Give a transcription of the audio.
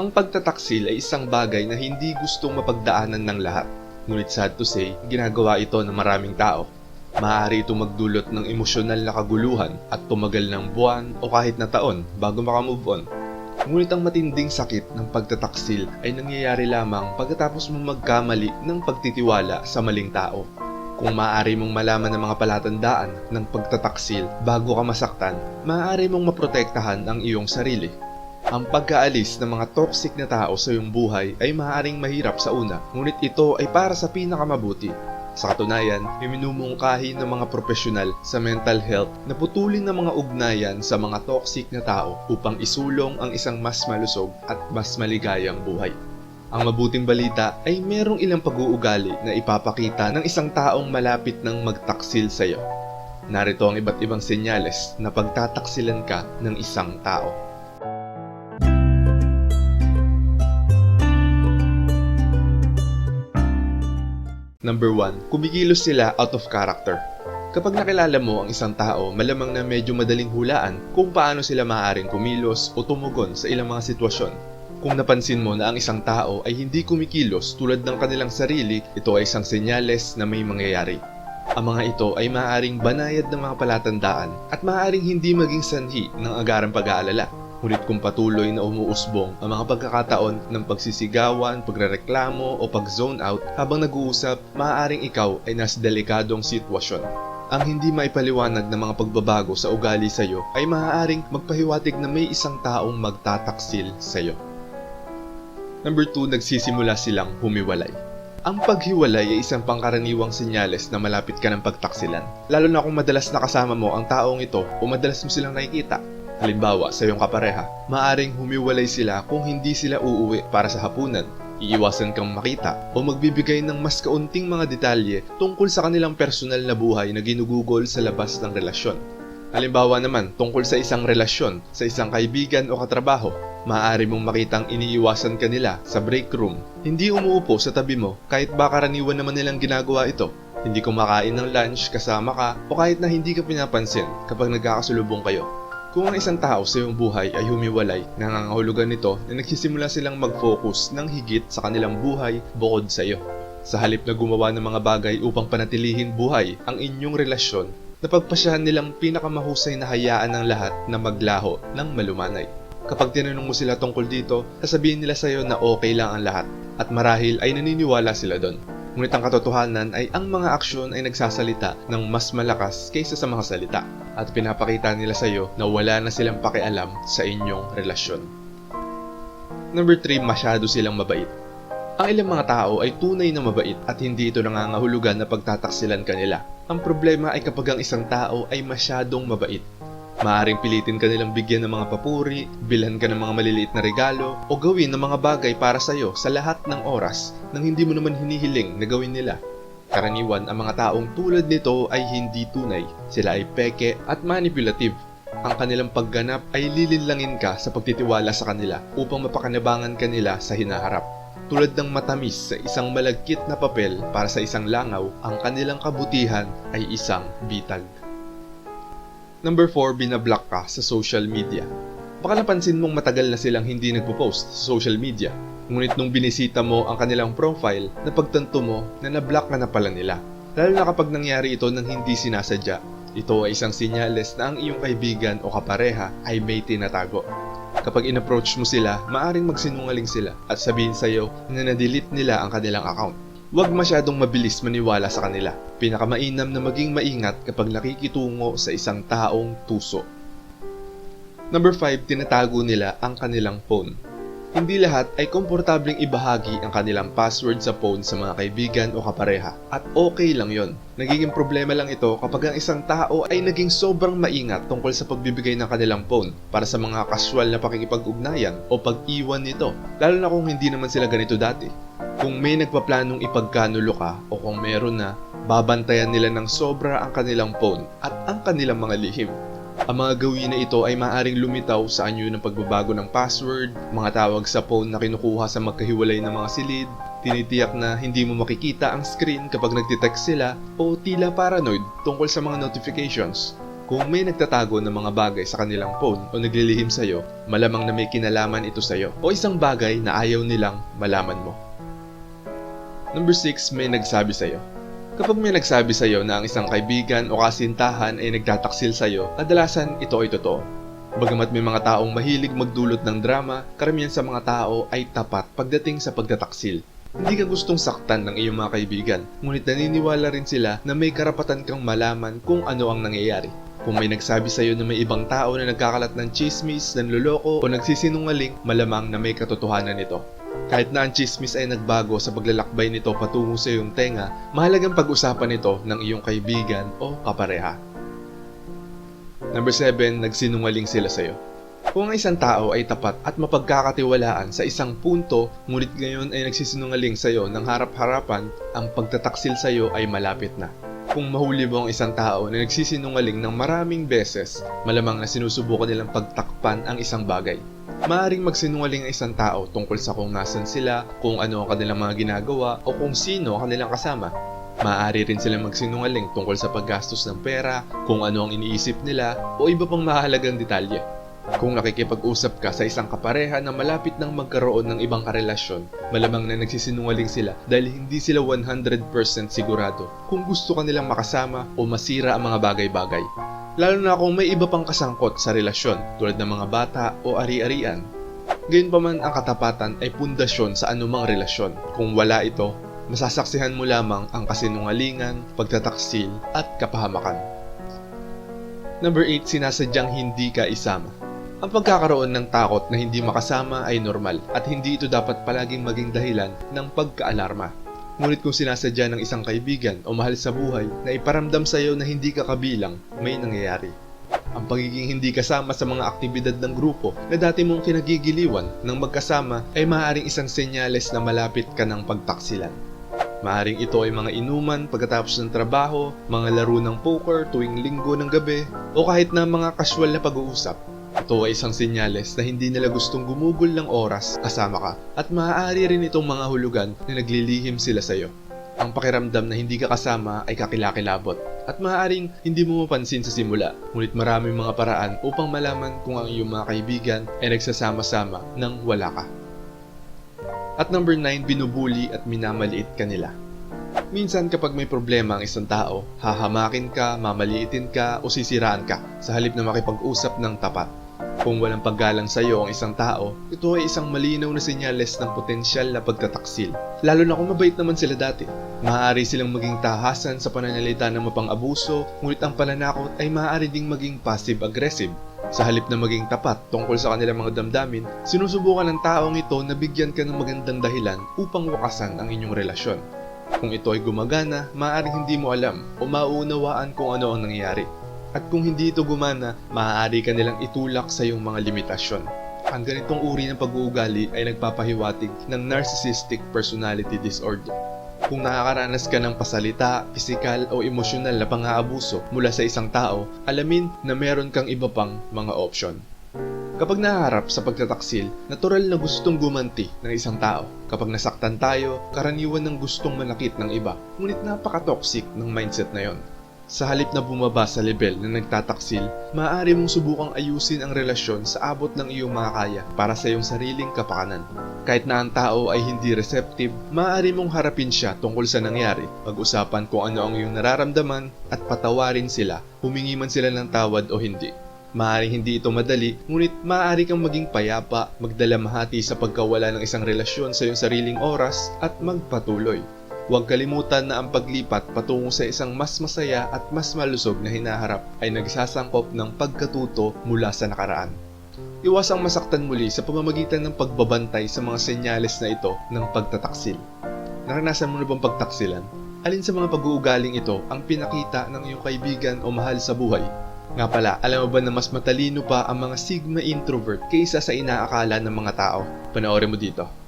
Ang pagtataksil ay isang bagay na hindi gustong mapagdaanan ng lahat. Ngunit sad to say, ginagawa ito ng maraming tao. Maaari itong magdulot ng emosyonal na kaguluhan at tumagal ng buwan o kahit na taon bago makamove on. Ngunit ang matinding sakit ng pagtataksil ay nangyayari lamang pagkatapos mong magkamali ng pagtitiwala sa maling tao. Kung maaari mong malaman ang mga palatandaan ng pagtataksil bago ka masaktan, maaari mong maprotektahan ang iyong sarili. Ang pagkaalis ng mga toxic na tao sa iyong buhay ay maaaring mahirap sa una, ngunit ito ay para sa pinakamabuti. Sa katunayan, may minumungkahi ng mga profesional sa mental health na putulin ng mga ugnayan sa mga toxic na tao upang isulong ang isang mas malusog at mas maligayang buhay. Ang mabuting balita ay merong ilang pag-uugali na ipapakita ng isang taong malapit ng magtaksil sa iyo. Narito ang iba't ibang senyales na pagtataksilan ka ng isang tao. Number 1. Kumikilos sila out of character. Kapag nakilala mo ang isang tao, malamang na medyo madaling hulaan kung paano sila maaaring kumilos o tumugon sa ilang mga sitwasyon. Kung napansin mo na ang isang tao ay hindi kumikilos tulad ng kanilang sarili, ito ay isang senyales na may mangyayari. Ang mga ito ay maaaring banayad ng mga palatandaan at maaaring hindi maging sanhi ng agarang pag-aalala. Ngunit kung patuloy na umuusbong ang mga pagkakataon ng pagsisigawan, pagrereklamo o pag-zone out habang nag-uusap, maaaring ikaw ay nasa delikadong sitwasyon. Ang hindi maipaliwanag ng mga pagbabago sa ugali sa iyo ay maaaring magpahiwatig na may isang taong magtataksil sa iyo. Number 2, nagsisimula silang humiwalay. Ang paghiwalay ay isang pangkaraniwang senyales na malapit ka ng pagtaksilan. Lalo na kung madalas nakasama mo ang taong ito o madalas mo silang nakikita. Halimbawa, sa iyong kapareha, maaring humiwalay sila kung hindi sila uuwi para sa hapunan, iiwasan kang makita, o magbibigay ng mas kaunting mga detalye tungkol sa kanilang personal na buhay na ginugugol sa labas ng relasyon. Halimbawa naman, tungkol sa isang relasyon, sa isang kaibigan o katrabaho, maaari mong makitang iniiwasan ka nila sa break room. Hindi umuupo sa tabi mo kahit ba karaniwan naman nilang ginagawa ito. Hindi kumakain ng lunch kasama ka o kahit na hindi ka pinapansin kapag nagkakasulubong kayo. Kung ang isang tao sa iyong buhay ay humiwalay, nangangahulugan nito na nagsisimula silang mag-focus ng higit sa kanilang buhay bukod sa iyo. Sa halip na gumawa ng mga bagay upang panatilihin buhay ang inyong relasyon, napagpasyahan nilang pinakamahusay na hayaan ng lahat na maglaho ng malumanay. Kapag tinanong mo sila tungkol dito, sasabihin nila sa iyo na okay lang ang lahat at marahil ay naniniwala sila doon. Ngunit ang katotohanan ay ang mga aksyon ay nagsasalita ng mas malakas kaysa sa mga salita at pinapakita nila sa iyo na wala na silang pakialam sa inyong relasyon. Number 3, masyado silang mabait. Ang ilang mga tao ay tunay na mabait at hindi ito nangangahulugan na pagtataksilan kanila. Ang problema ay kapag ang isang tao ay masyadong mabait. Maaring pilitin ka nilang bigyan ng mga papuri, bilhan ka ng mga maliliit na regalo, o gawin ng mga bagay para sa iyo sa lahat ng oras nang hindi mo naman hinihiling na gawin nila. Karaniwan, ang mga taong tulad nito ay hindi tunay. Sila ay peke at manipulative. Ang kanilang pagganap ay lilinlangin ka sa pagtitiwala sa kanila upang mapakanabangan kanila sa hinaharap. Tulad ng matamis sa isang malagkit na papel para sa isang langaw, ang kanilang kabutihan ay isang bitag. Number 4, binablock ka sa social media. Baka napansin mong matagal na silang hindi nagpo-post sa social media. Ngunit nung binisita mo ang kanilang profile, napagtanto mo na nablock ka na pala nila. Lalo na kapag nangyari ito ng hindi sinasadya. Ito ay isang sinyales na ang iyong kaibigan o kapareha ay may tinatago. Kapag in-approach mo sila, maaring magsinungaling sila at sabihin sa iyo na na-delete nila ang kanilang account. Huwag masyadong mabilis maniwala sa kanila. Pinakamainam na maging maingat kapag nakikitungo sa isang taong tuso. Number 5, tinatago nila ang kanilang phone. Hindi lahat ay komportableng ibahagi ang kanilang password sa phone sa mga kaibigan o kapareha. At okay lang yon. Nagiging problema lang ito kapag ang isang tao ay naging sobrang maingat tungkol sa pagbibigay ng kanilang phone para sa mga casual na pakikipag-ugnayan o pag-iwan nito. Lalo na kung hindi naman sila ganito dati. Kung may nagpaplanong ipagkanulo ka o kung meron na, babantayan nila ng sobra ang kanilang phone at ang kanilang mga lihim. Ang mga gawin na ito ay maaaring lumitaw sa anyo ng pagbabago ng password, mga tawag sa phone na kinukuha sa magkahiwalay ng mga silid, tinitiyak na hindi mo makikita ang screen kapag nagtitext sila, o tila paranoid tungkol sa mga notifications. Kung may nagtatago ng mga bagay sa kanilang phone o naglilihim sa'yo, malamang na may kinalaman ito sa'yo o isang bagay na ayaw nilang malaman mo. Number 6, may nagsabi sa'yo. Kapag may nagsabi sa'yo na ang isang kaibigan o kasintahan ay nagtataksil sa'yo, kadalasan ito ay totoo. Bagamat may mga taong mahilig magdulot ng drama, karamihan sa mga tao ay tapat pagdating sa pagtataksil. Hindi ka gustong saktan ng iyong mga kaibigan, ngunit naniniwala rin sila na may karapatan kang malaman kung ano ang nangyayari. Kung may nagsabi sa'yo na may ibang tao na nagkakalat ng chismis, nanluloko o nagsisinungaling, malamang na may katotohanan nito. Kahit na ang chismis ay nagbago sa paglalakbay nito patungo sa iyong tenga, mahalagang pag-usapan ito ng iyong kaibigan o kapareha. Number 7, nagsinungaling sila sa'yo. Kung ang isang tao ay tapat at mapagkakatiwalaan sa isang punto, ngunit ngayon ay nagsisinungaling sa'yo ng harap-harapan, ang pagtataksil sa'yo ay malapit na. Kung mahuli mo ang isang tao na nagsisinungaling ng maraming beses, malamang na sinusubukan nilang pagtakpan ang isang bagay. Maaring magsinungaling ang isang tao tungkol sa kung nasan sila, kung ano ang kanilang mga ginagawa, o kung sino ang kanilang kasama. Maaari rin silang magsinungaling tungkol sa paggastos ng pera, kung ano ang iniisip nila, o iba pang mahalagang detalye. Kung nakikipag-usap ka sa isang kapareha na malapit nang magkaroon ng ibang karelasyon, malamang na nagsisinungaling sila dahil hindi sila 100% sigurado kung gusto ka makasama o masira ang mga bagay-bagay. Lalo na kung may iba pang kasangkot sa relasyon tulad ng mga bata o ari-arian. Gayunpaman ang katapatan ay pundasyon sa anumang relasyon. Kung wala ito, masasaksihan mo lamang ang kasinungalingan, pagtataksil at kapahamakan. Number 8, sinasadyang hindi ka isama. Ang pagkakaroon ng takot na hindi makasama ay normal at hindi ito dapat palaging maging dahilan ng pagkaalarma. Ngunit kung sinasadya ng isang kaibigan o mahal sa buhay na iparamdam sa iyo na hindi ka kabilang, may nangyayari. Ang pagiging hindi kasama sa mga aktibidad ng grupo na dati mong kinagigiliwan ng magkasama ay maaaring isang senyales na malapit ka ng pagtaksilan. Maaring ito ay mga inuman pagkatapos ng trabaho, mga laro ng poker tuwing linggo ng gabi, o kahit na mga casual na pag-uusap. Ito ay isang senyales na hindi nila gustong gumugol ng oras kasama ka at maaari rin itong mga hulugan na naglilihim sila sa iyo. Ang pakiramdam na hindi ka kasama ay kakilakilabot at maaaring hindi mo mapansin sa simula ngunit maraming mga paraan upang malaman kung ang iyong mga kaibigan ay nagsasama-sama nang wala ka. At number 9, binubuli at minamaliit ka nila. Minsan kapag may problema ang isang tao, hahamakin ka, mamaliitin ka o sisiraan ka sa halip na makipag-usap ng tapat. Kung walang paggalang sa iyo ang isang tao, ito ay isang malinaw na senyales ng potensyal na pagtataksil. Lalo na kung mabait naman sila dati. Maaari silang maging tahasan sa pananalita ng mapang-abuso, ngunit ang pananakot ay maaari ding maging passive-aggressive. Sa halip na maging tapat tungkol sa kanilang mga damdamin, sinusubukan ng taong ito na bigyan ka ng magandang dahilan upang wakasan ang inyong relasyon. Kung ito ay gumagana, maaaring hindi mo alam o mauunawaan kung ano ang nangyayari. At kung hindi ito gumana, maaari ka nilang itulak sa iyong mga limitasyon. Ang ganitong uri ng pag-uugali ay nagpapahiwatig ng narcissistic personality disorder. Kung nakakaranas ka ng pasalita, pisikal o emosyonal na pang-aabuso mula sa isang tao, alamin na meron kang iba pang mga option. Kapag naharap sa pagtataksil, natural na gustong gumanti ng isang tao. Kapag nasaktan tayo, karaniwan ng gustong manakit ng iba. Ngunit napaka-toxic ng mindset na yon. Sa halip na bumaba sa level na nagtataksil, maaari mong subukang ayusin ang relasyon sa abot ng iyong makakaya para sa iyong sariling kapakanan. Kahit na ang tao ay hindi receptive, maaari mong harapin siya tungkol sa nangyari, pag-usapan kung ano ang iyong nararamdaman at patawarin sila, humingi man sila ng tawad o hindi. Maaaring hindi ito madali, ngunit maaari kang maging payapa, magdalamhati sa pagkawala ng isang relasyon sa iyong sariling oras at magpatuloy. Huwag kalimutan na ang paglipat patungo sa isang mas masaya at mas malusog na hinaharap ay nagsasangkop ng pagkatuto mula sa nakaraan. Iwasang masaktan muli sa pamamagitan ng pagbabantay sa mga senyales na ito ng pagtataksil. Naranasan mo na bang pagtaksilan? Alin sa mga pag-uugaling ito ang pinakita ng iyong kaibigan o mahal sa buhay? Nga pala, alam mo ba na mas matalino pa ang mga Sigma introvert kaysa sa inaakala ng mga tao? Panoorin mo dito.